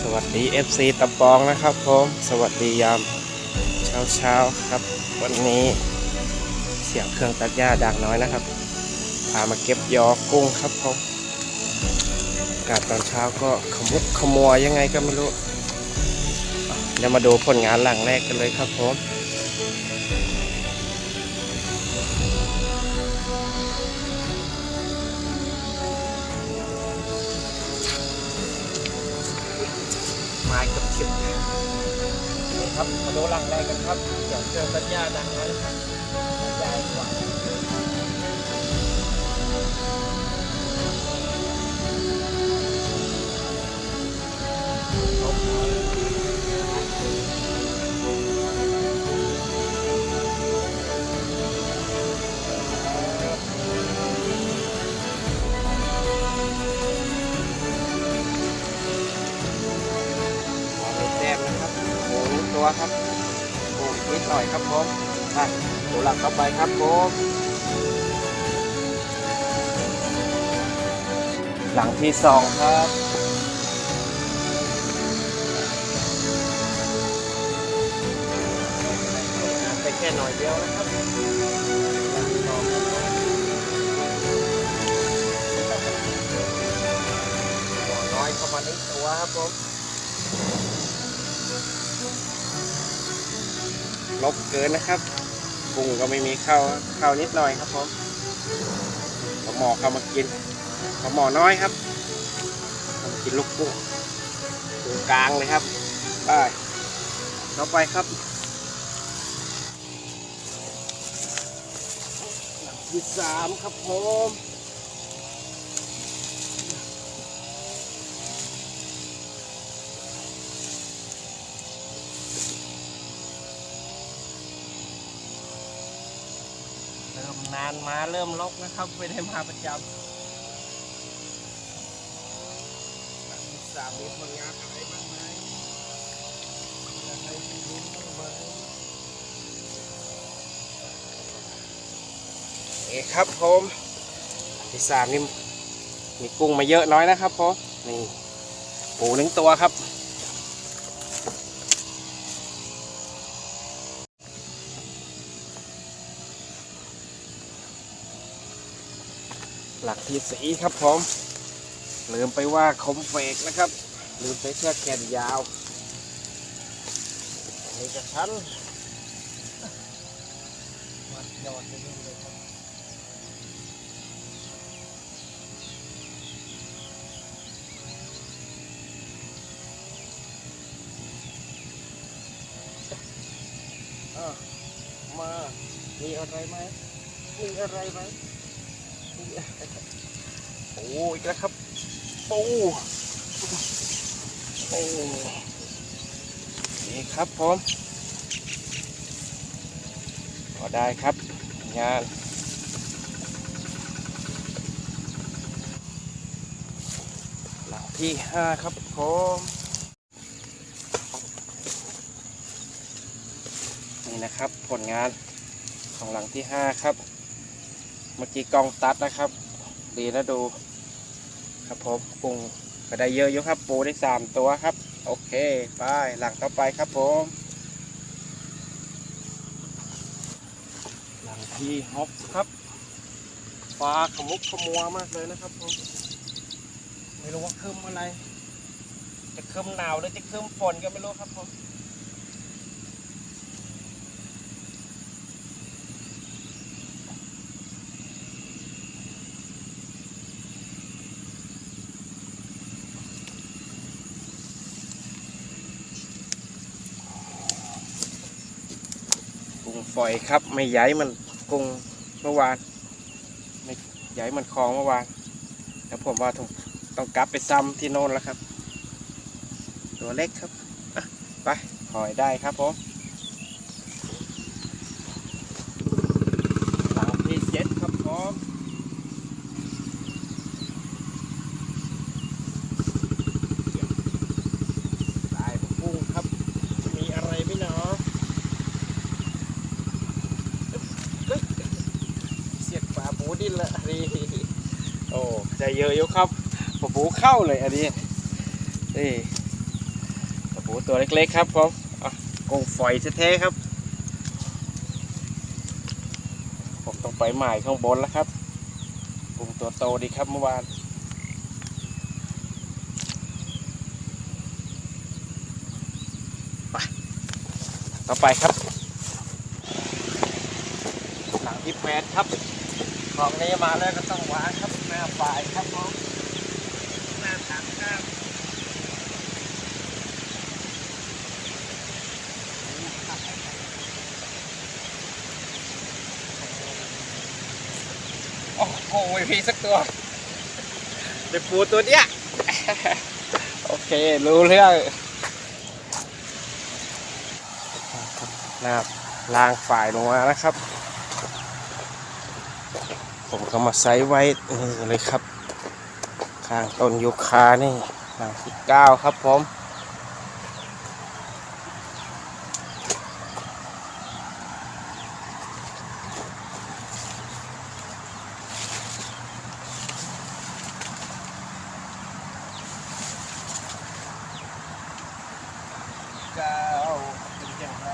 สวัสดี FC ตะปองนะครับผมสวัสดียามเช้าเช้าครับ วันนี้เสียงเครื่องตัดหญ้าดังน้อยนะครับ พามาเก็บยอกุ้งครับผมอากาศตอนเช้าก็ขมุกขมัวยังไงก็ไม่รู้เดี๋ยวมาดูผลงานหลังแรกกันเลยครับผม ครับมาดูหลังแรกกันครับเสียวเจอสัญญาดังน้น หลังต่อไปครับผมหลังที่สองครับไปแค่หน่อยเดียวนะครับน้อยเข้ามานิดตัวครับผมลบเกินนะครับ กุ้งก็ไม่มีข้าวข้าวนิดหน่อยครับผมปลาหมอเข้ามากินปลาหมอน้อยครับเข้ามากินลูกกุ้งตรงกลางเลยครับไปต่อไปครับที่สามครับผมเมนานมาเริ่มลกนะครับ ไม่ได้มาประจำสามมีผลงานอะไรบ้างไหมอะไรที่รู้บ้างไหมเอกครับผมที่สามนี่มีกุ้งมาเยอะน้อยนะครับผมนี่ปูหนึ่งตัวครับ หลักที่สีครับผมลืมไปว่าคมเฟกนะครับ ลืมไปเชือกแขนยาวอันนี้จะชั้นมัดยอดไปนี่เลยครับมา มีอะไรไหม มีอะไรไหม โอ้อีกแล้วครับปูโอ้นี่ครับผมก็ได้ครับงานหลังที่ห้าครับผมนี่นะครับผลงานของหลังที่ห้าครับ เมื่อกี้กองตัดนะครับ ดีนะดู ครับผมกุ้งก็ได้เยอะอยู่ครับ ปูได้สามตัวครับ โอเคไปหลังต่อไปครับผม หลังที่ฮอปครับฟ้าขมุกขมัวมากเลยนะครับผมไม่รู้ว่าคืมอะไร จะคืมหนาวหรือจะคืมฝนก็ไม่รู้ครับผม ปล่อยครับ ไม่ใหญ่มันกุ้งเมื่อวาน ไม่ใหญ่มันคลองเมื่อวานแล้วผมว่าต้องต้องกลับไปซ้ำที่โน่นแล้วครับ ตัวเล็กครับไปหอยได้ครับผมหลังที่เจ็ดครับผมสายกุ้งครับ มีอะไรไหมเนาะ เสียดปลาบูดิ นละอันนี้โอ้ใจเยอะอยู่ครับปลาบูเข้าเลยอันนี้นี่อ้ตัวเล็กๆครับผมอะกุ้งฝอยแท้ๆครับ ผมต้องไปหมายข้างบนแล้วครับกุ้งตัวโตดีครับเมื่อวานไปต่อไปครับหลังที่แปดครับ ของนี้มาแล้วก็ต้องวางครับหน้าฝ่ายครับผมหน้าถังครับโอ้โหไม่มีสักตัวเป็นปูตัวเนี้ยโอเค รู้เรื่องหน้าล่างฝ่ายลงมานะครับ ผมก็มาไซส์ไว้นี่เลยครับ ข้างต้นยูคานี่หลังที่เก้าครับผมเก้าเป็นอย่างไร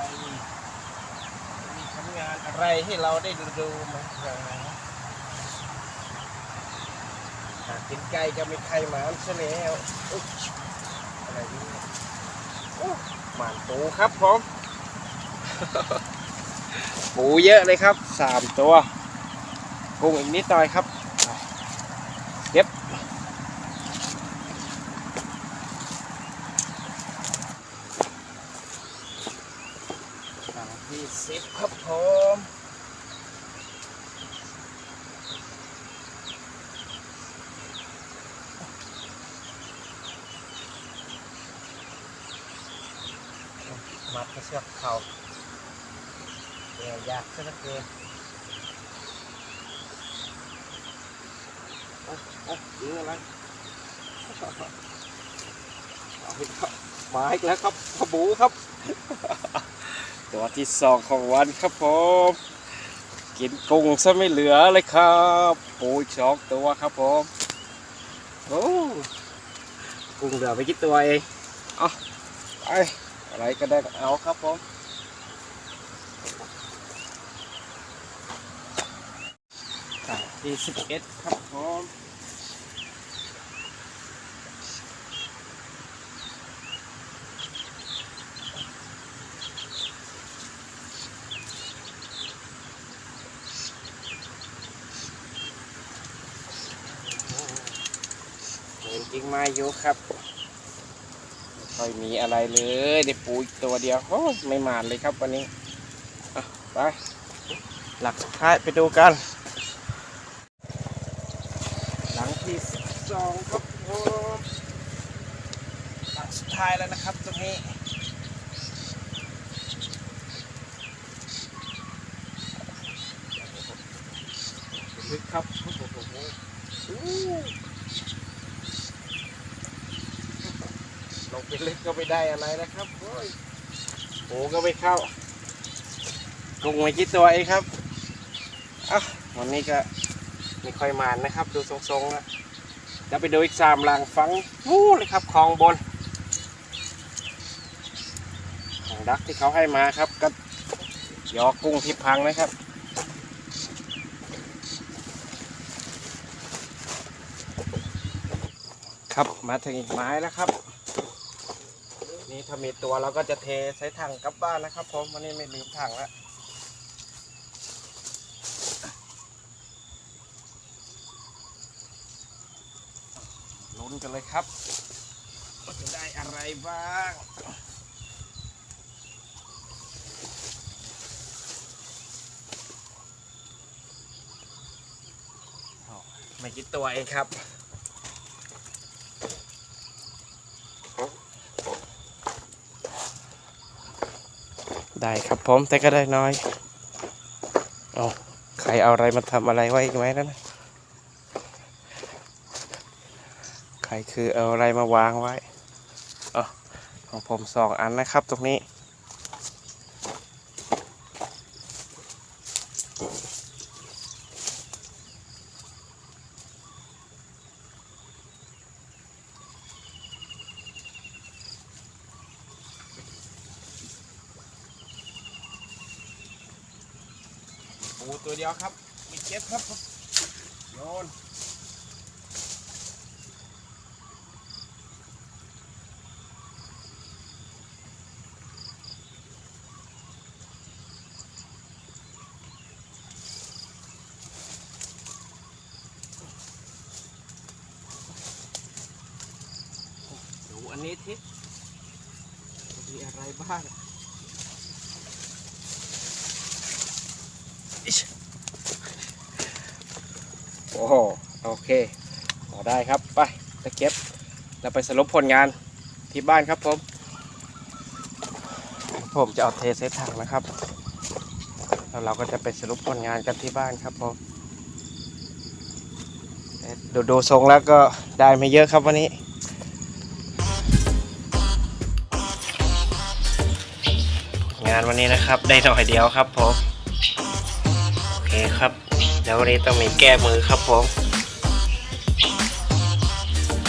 มีผลงานอะไรให้เราได้ดูมา กินไก่ก็ไม่ใครหมานซะแล้วอะไรนี่โอ้หมานปูครับผมปูเยอะเลยครับสามตัวกุ้งอีกนิดหน่อยครับเก็บที่สิบครับผม กระเชือกเขาเดี๋ยวยากซะเหลือเกินโอ้โอ้ยิงอะไรเอาอีกครับมาอีกแล้วครับขบูครับ ตัวที่สองของวันครับผมกินกุ้งซะไม่เหลือเลยครับปูอีกสองตัวครับผมโอ้กุ้งเหลือไปกี่ตัวเองเอาไป อะไรก็ได้เอาครับผมที่สิบเอ็ดครับผมเห็นจริงมาอยู่ครับ ค่อยมีอะไรเลยได้ปูอีกตัวเดียวโอ้ไม่มานเลยครับวันนี้ไปหลักสุดท้ายไปดูกัน หลังที่สองครับผมหลังสุดท้ายแล้วนะครับตรงนี้ลึกครับโอ้โห อู้ลงไปลึกก็ไม่ได้อะไรนะครับโอ้ยโอ้ก็ไม่เข้ากุ้งไม่คิดตัวเองครับอะวันนี้ก็ไม่ค่อยมานนะครับ ดูทรงๆแล้วจะไปดูอีกสามหลังฟังวู้เลยครับคลองบนของดักที่เขาให้มาครับก็ยอกุ้งที่พังนะครับครับมาถึงอีกไม้แล้วครับ ถ้ามีตัวเราก็จะเทใส่ถังกลับบ้านนะครับผมวันนี้ไม่ลืมถังแล้วลุ้นกันเลยครับว่าจะได้อะไรบ้างไม่กี่ตัวเองครับ ได้ครับผมแต่ก็ได้น้อยเอาใครเอาอะไรมาทำอะไรไว้อีกไหมนั่นนะใครคือเอาอะไรมาวางไว้เอของผมสองอันนะครับตรงนี้ ตัวเดียวครับ มีเก็บครับโยนดูอันนี้ทิมีอะไรบ้าง โอ้โหโอเคพอได้ครับไปตะเก็บแล้วไปสรุปผลงานที่บ้านครับผม ผมจะเอาเทเซตถังนะครับ แล้วเราก็จะไปสรุปผลงานกันที่บ้านครับผมดูดูทรงแล้วก็ได้ไม่เยอะครับวันนี้งานวันนี้นะครับได้หน่อยเดียวครับผม ครับเดี๋ยววันนี้ต้องมีแก้มือครับผม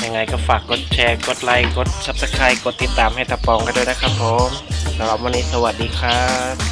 ยังไงก็ฝากกดแชร์ กดไลค์ กด Subscribe กดติดตามให้ตะปองกันด้วยนะครับผมสำหรับวันนี้สวัสดีครับ